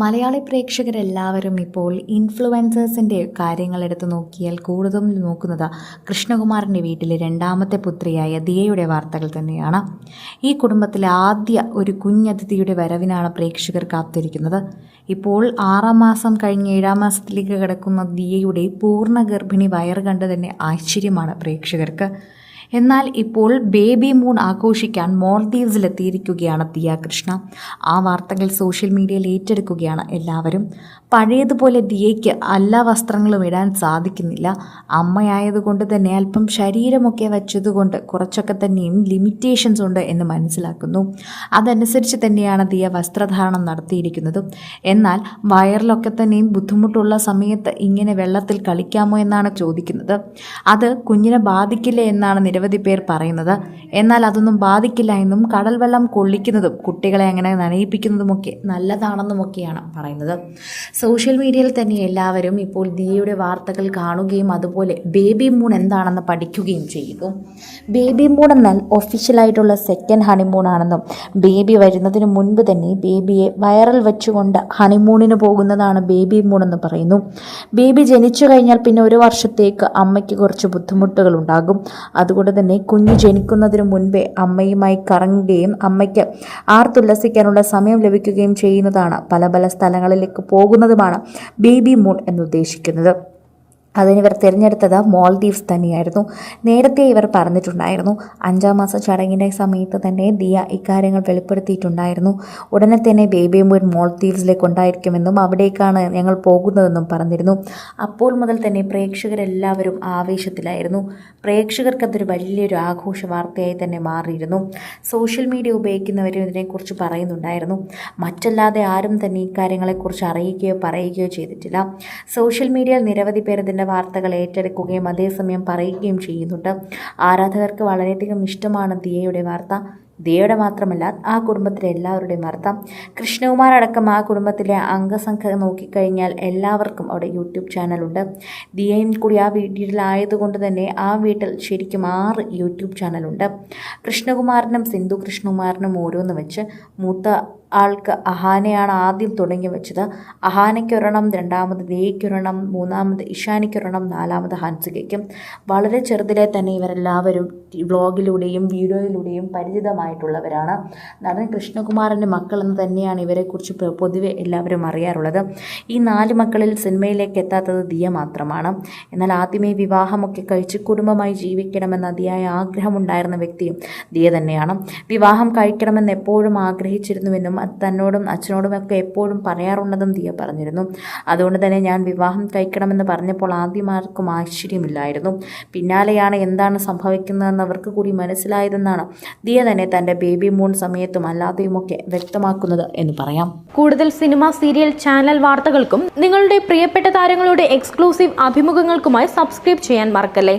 മലയാളി പ്രേക്ഷകരെല്ലാവരും ഇപ്പോൾ ഇൻഫ്ലുവൻസേഴ്സിന്റെ കാര്യങ്ങൾ എടുത്ത് നോക്കിയാൽ കൂടുതലും നോക്കുന്നത് കൃഷ്ണകുമാറിന്റെ വീട്ടിലെ രണ്ടാമത്തെ പുത്രിയായ ദിയയുടെ വാർത്തകൾ തന്നെയാണ്. ഈ കുടുംബത്തിലെ ആദ്യ ഒരു കുഞ്ഞതിഥിയുടെ വരവിനാണ് പ്രേക്ഷകർ കാത്തിരിക്കുന്നത്. ഇപ്പോൾ ആറാം മാസം കഴിഞ്ഞ് ഏഴാം മാസത്തിലേക്ക് കിടക്കുന്ന ദിയയുടെ പൂർണ ഗർഭിണി വയറ് കണ്ട് തന്നെ ആശ്ചര്യമാണ് പ്രേക്ഷകർക്ക്. എന്നാൽ ഇപ്പോൾ ബേബി മൂൺ ആഘോഷിക്കാൻ മോൾദീവ്സിലെത്തിയിരിക്കുകയാണ് ദിയ കൃഷ്ണ. ആ വാർത്തകൾ സോഷ്യൽ മീഡിയയിൽ ഏറ്റെടുക്കുകയാണ് എല്ലാവരും. പഴയതുപോലെ ദിയയ്ക്ക് എല്ലാ വസ്ത്രങ്ങളും ഇടാൻ സാധിക്കുന്നില്ല. അമ്മയായതുകൊണ്ട് തന്നെ അല്പം ശരീരമൊക്കെ വച്ചതുകൊണ്ട് കുറച്ചൊക്കെ തന്നെയും ലിമിറ്റേഷൻസ് ഉണ്ട് എന്ന് മനസ്സിലാക്കുന്നു. അതനുസരിച്ച് തന്നെയാണ് ദിയ വസ്ത്രധാരണം നടത്തിയിരിക്കുന്നത്. എന്നാൽ വയറിലൊക്കെ തന്നെയും ബുദ്ധിമുട്ടുള്ള സമയത്ത് ഇങ്ങനെ വെള്ളത്തിൽ കളിക്കാമോ എന്നാണ് ചോദിക്കുന്നത്. അത് കുഞ്ഞിനെ ബാധിക്കില്ല എന്നാണ് നിരവധി പേർ പറയുന്നത്. എന്നാൽ അതൊന്നും ബാധിക്കില്ല എന്നും കടൽ വെള്ളം കൊള്ളിക്കുന്നതും കുട്ടികളെ അങ്ങനെ നനയിപ്പിക്കുന്നതുമൊക്കെ നല്ലതാണെന്നുമൊക്കെയാണ് പറയുന്നത്. സോഷ്യൽ മീഡിയയിൽ തന്നെ എല്ലാവരും ഇപ്പോൾ ദിയയുടെ വാർത്തകൾ കാണുകയും അതുപോലെ ബേബി മൂൺ എന്താണെന്ന് പഠിക്കുകയും ചെയ്തു ബേബി മൂൺ എന്നാൽ ഒഫീഷ്യലായിട്ടുള്ള സെക്കൻഡ് ഹണിമൂൺ ആണെന്നും ബേബി വരുന്നതിന് മുൻപ് തന്നെ ബേബിയെ വൈറൽ വെച്ചുകൊണ്ട് ഹണിമൂണിന് പോകുന്നതാണ് ബേബി മൂൺ എന്ന് പറയുന്നു. ബേബി ജനിച്ചു കഴിഞ്ഞാൽ പിന്നെ ഒരു വർഷത്തേക്ക് അമ്മയ്ക്ക് കുറച്ച് ബുദ്ധിമുട്ടുകൾ ഉണ്ടാകും. അതുകൊണ്ട് തന്നെ കുഞ്ഞ് ജനിക്കുന്നതിന് മുൻപേ അമ്മയുമായി കറങ്ങുകയും അമ്മയ്ക്ക് ആർത്തുല്ലസിക്കാനുള്ള സമയം ലഭിക്കുകയും ചെയ്യുന്നതാണ് പല പല സ്ഥലങ്ങളിലേക്ക് പോകുന്നതുമാണ് ബേബി മൂൺ എന്നുദ്ദേശിക്കുന്നത്. അതിന് ഇവർ തിരഞ്ഞെടുത്തത് മോൾദീവ്സ് തന്നെയായിരുന്നു. നേരത്തെ ഇവർ പറഞ്ഞിട്ടുണ്ടായിരുന്നു അഞ്ചാം മാസ ചടങ്ങിന്റെ സമയത്ത് തന്നെ ദിയ ഇക്കാര്യങ്ങൾ വെളിപ്പെടുത്തിയിട്ടുണ്ടായിരുന്നു. ഉടനെ തന്നെ ബേബി മൂൺ മോൾദീവ്സിലേക്ക് ഉണ്ടായിരിക്കുമെന്നും അവിടേക്കാണ് ഞങ്ങൾ പോകുന്നതെന്നും പറഞ്ഞിരുന്നു. അപ്പോൾ മുതൽ തന്നെ പ്രേക്ഷകരെല്ലാവരും ആവേശത്തിലായിരുന്നു. പ്രേക്ഷകർക്ക് അതൊരു വലിയൊരു ആഘോഷ വാർത്തയായി തന്നെ മാറിയിരുന്നു. സോഷ്യൽ മീഡിയ ഉപയോഗിക്കുന്നവരും ഇതിനെക്കുറിച്ച് പറയുന്നുണ്ടായിരുന്നു. മറ്റല്ലാതെ ആരും തന്നെ ഇക്കാര്യങ്ങളെക്കുറിച്ച് അറിയിക്കുകയോ പറയുകയോ ചെയ്തിട്ടില്ല. സോഷ്യൽ മീഡിയയിൽ നിരവധി പേർ ഇതിന്റെ വാർത്തകൾ ഏറ്റെടുക്കുകയും അതേസമയം പറയുകയും ചെയ്യുന്നുണ്ട്. ആരാധകർക്ക് വളരെയധികം ഇഷ്ടമാണ് ദിയയുടെ വാർത്ത. ദിയയുടെ മാത്രമല്ല ആ കുടുംബത്തിലെ എല്ലാവരുടെയും വാർത്ത. കൃഷ്ണകുമാർ അടക്കം ആ കുടുംബത്തിലെ അംഗസംഖ്യ നോക്കിക്കഴിഞ്ഞാൽ എല്ലാവർക്കും അവിടെ യൂട്യൂബ് ചാനലുണ്ട്. ദിയയും കൂടി ആ വീട്ടിലായതുകൊണ്ട് തന്നെ ആ വീട്ടിൽ ശരിക്കും ആറ് യൂട്യൂബ് ചാനലുണ്ട്. കൃഷ്ണകുമാറിനും സിന്ധു കൃഷ്ണകുമാറിനും ഓരോന്ന് വെച്ച് മൂത്ത ആൾക്ക് അഹാനയാണ് ആദ്യം തുടങ്ങി വെച്ചത്. അഹാനയ്ക്കൊരെണ്ണം രണ്ടാമത് ദേയ്ക്കൊരെണ്ണം മൂന്നാമത് ഇഷാനിക്കൊരെണ്ണം നാലാമത് ഹൻസികയ്ക്കും. വളരെ ചെറുതിലെ തന്നെ ഇവരെല്ലാവരും വ്ളോഗിലൂടെയും വീഡിയോയിലൂടെയും പരിചിതമായിട്ടുള്ളവരാണ്. നടൻ കൃഷ്ണകുമാറിന്റെ മക്കളെന്ന് തന്നെയാണ് ഇവരെക്കുറിച്ച് പൊതുവെ എല്ലാവരും അറിയാറുള്ളത്. ഈ നാല് മക്കളിൽ സിനിമയിലേക്ക് എത്താത്തത് ദിയ മാത്രമാണ്. എന്നാൽ ആദ്യമേ വിവാഹമൊക്കെ കഴിച്ച് കുടുംബമായി ജീവിക്കണമെന്ന അതിയായ ആഗ്രഹമുണ്ടായിരുന്ന വ്യക്തിയും ദിയ തന്നെയാണ്. വിവാഹം കഴിക്കണമെന്ന് എപ്പോഴും ആഗ്രഹിച്ചിരുന്നുവെന്നും തന്നോടും അച്ഛനോടുമൊക്കെ എപ്പോഴും പറയാറുണ്ടെന്നും ദിയ പറഞ്ഞിരുന്നു. അതുകൊണ്ട് തന്നെ ഞാൻ വിവാഹം കഴിക്കണമെന്ന് പറഞ്ഞപ്പോൾ ആദ്യം ആർക്കും ആശ്ചര്യമില്ലായിരുന്നു. പിന്നാലെയാണ് എന്താണ് സംഭവിക്കുന്നതെന്ന് അവർക്ക് കൂടി മനസ്സിലായതെന്നാണ് ദിയ തന്നെ തന്റെ ബേബി മൂൺ സമയത്തും അല്ലാതെയുമൊക്കെ വ്യക്തമാക്കുന്നത് എന്ന് പറയാം. കൂടുതൽ സിനിമ സീരിയൽ ചാനൽ വാർത്തകൾക്കും നിങ്ങളുടെ പ്രിയപ്പെട്ട താരങ്ങളുടെ എക്സ്ക്ലൂസീവ് അഭിമുഖങ്ങൾക്കുമായി സബ്സ്ക്രൈബ് ചെയ്യാൻ മറക്കല്ലേ?